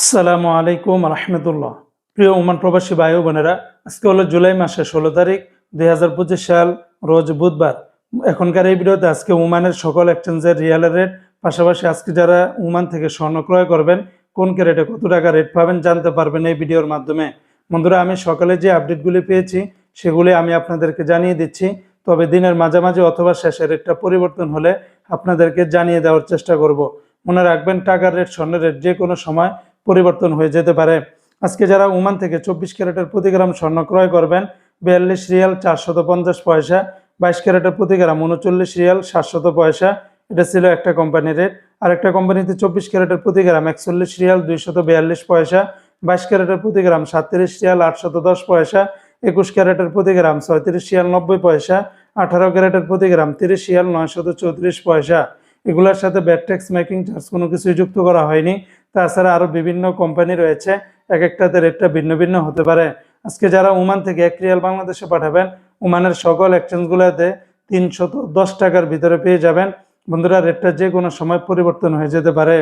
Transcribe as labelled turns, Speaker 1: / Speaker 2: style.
Speaker 1: আসসালামু আলাইকুম রহমতুল্লাহ। প্রিয় ওমান প্রবাসী ভাই বোনেরা, আজকে হলো জুলাই মাসের ষোলো তারিখ, দুই হাজার পঁচিশ সাল, রোজ বুধবার। এখনকার এই ভিডিওতে আজকে ওমানের সকল এক্সচেঞ্জের রিয়ালের রেট, পাশাপাশি আজকে যারা ওমান থেকে স্বর্ণ ক্রয় করবেন, কোন ক্যারেটে কত টাকা রেট পাবেন জানতে পারবেন এই ভিডিওর মাধ্যমে। বন্ধুরা, আমি সকালে যে আপডেটগুলি পেয়েছি, সেগুলি আমি আপনাদেরকে জানিয়ে দিচ্ছি। তবে দিনের মাঝামাঝি অথবা শেষে রেটটা পরিবর্তন হলে আপনাদেরকে জানিয়ে দেওয়ার চেষ্টা করব। মনে রাখবেন, টাকার রেট, স্বর্ণের রেট যে কোনো সময় পরিবর্তন হয়ে যেতে পারে। আজকে যারা ওমান থেকে চব্বিশ ক্যারেটের প্রতি গ্রাম স্বর্ণ ক্রয় করবেন, বিয়াল্লিশ রিয়াল চারশত পঞ্চাশ পয়সা, বাইশ ক্যারেটের প্রতি গ্রাম উনচল্লিশ রিয়াল সাতশত পয়সা। এটা ছিল একটা কোম্পানির রেট আর একটা কোম্পানিতে চব্বিশ ক্যারেটের প্রতি গ্রাম একচল্লিশ রিয়াল দুইশত বিয়াল্লিশ পয়সা, বাইশ ক্যারেটের প্রতি গ্রাম সাতত্রিশ রিয়াল আটশত দশ পয়সা, একুশ ক্যারেটের প্রতি গ্রাম ছয়ত্রিশ রিয়াল নব্বই পয়সা, আঠারো ক্যারেটের প্রতি গ্রাম তিরিশ রিয়াল নয়শত চৌত্রিশ পয়সা। এগুলোর সাথে ট্যাক্স মেকিং চার্জ কোনো কিছুই যুক্ত করা হয়নি। তাছাড়া আরও বিভিন্ন কোম্পানি রয়েছে, এক একটাতে রেটটা ভিন্ন ভিন্ন হতে পারে। আজকে যারা ওমান থেকে এক রিয়াল বাংলাদেশে পাঠাবেন ওমানের সকল এক্সচেঞ্জগুলোতে তিনশত দশ টাকার ভিতরে পেয়ে যাবেন। বন্ধুরা রেটটা যে কোনো সময় পরিবর্তন হয়ে যেতে পারে।